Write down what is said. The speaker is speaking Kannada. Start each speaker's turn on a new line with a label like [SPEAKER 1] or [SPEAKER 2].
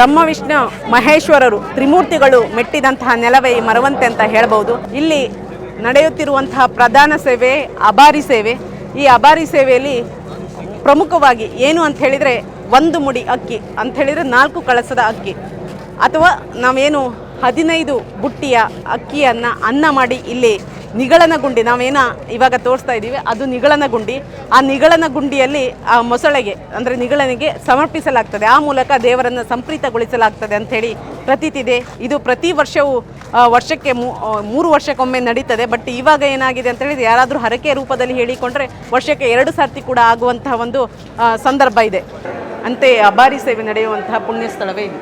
[SPEAKER 1] ಬ್ರಹ್ಮ ವಿಷ್ಣು ಮಹೇಶ್ವರರು ತ್ರಿಮೂರ್ತಿಗಳು ಮೆಟ್ಟಿದಂತಹ ನೆಲವೇ ಮರವಂತೆ ಅಂತ ಹೇಳಬಹುದು ಇಲ್ಲಿ ನಡೆಯುತ್ತಿರುವಂತಹ ಪ್ರಧಾನ ಸೇವೆ ಅಬಾರಿ ಸೇವೆ. ಈ ಅಬಾರಿ ಸೇವೆಯಲ್ಲಿ ಪ್ರಮುಖವಾಗಿ ಏನು ಅಂತ ಹೇಳಿದರೆ ಒಂದು ಮುಡಿ ಅಕ್ಕಿ, ಅಂತ ಹೇಳಿದರೆ ನಾಲ್ಕು ಕಳಸದ ಅಕ್ಕಿ. ಅಥವಾ ನಾವೇನು ಹದಿನೈದು ಬುಟ್ಟಿಯ ಅಕ್ಕಿಯನ್ನು ಅನ್ನ ಮಾಡಿ ಇಲ್ಲಿ ನಿಗಳನ ಗುಂಡಿ ನಾವೇನ ಇವಾಗ ತೋರಿಸ್ತಾ ಇದ್ದೀವಿ, ಅದು ನಿಗಳನ ಗುಂಡಿ ಆ ನಿಗಳನ ಗುಂಡಿಯಲ್ಲಿ ಆ ಮೊಸಳೆಗೆ, ಅಂದರೆ ನಿಗಳನಿಗೆ ಸಮರ್ಪಿಸಲಾಗ್ತದೆ. ಆ ಮೂಲಕ ದೇವರನ್ನು ಸಂಪ್ರೀತಗೊಳಿಸಲಾಗ್ತದೆ ಅಂಥೇಳಿ ಪ್ರತೀತಿದೆ. ಇದು ಪ್ರತಿ ವರ್ಷವೂ ವರ್ಷಕ್ಕೆ ಮೂರು ವರ್ಷಕ್ಕೊಮ್ಮೆ ನಡೀತದೆ. ಬಟ್ ಇವಾಗ ಏನಾಗಿದೆ ಅಂತ ಹೇಳಿದ್ರೆ, ಯಾರಾದರೂ ಹರಕೆ ರೂಪದಲ್ಲಿ ಹೇಳಿಕೊಂಡ್ರೆ ವರ್ಷಕ್ಕೆ ಎರಡು ಸರ್ತಿ ಕೂಡ ಆಗುವಂತಹ ಒಂದು ಸಂದರ್ಭ ಇದೆ. ಅಂತೆ ಅಬಾರಿ ಸೇವೆ ನಡೆಯುವಂತಹ ಪುಣ್ಯ ಸ್ಥಳವೇ ಇದು.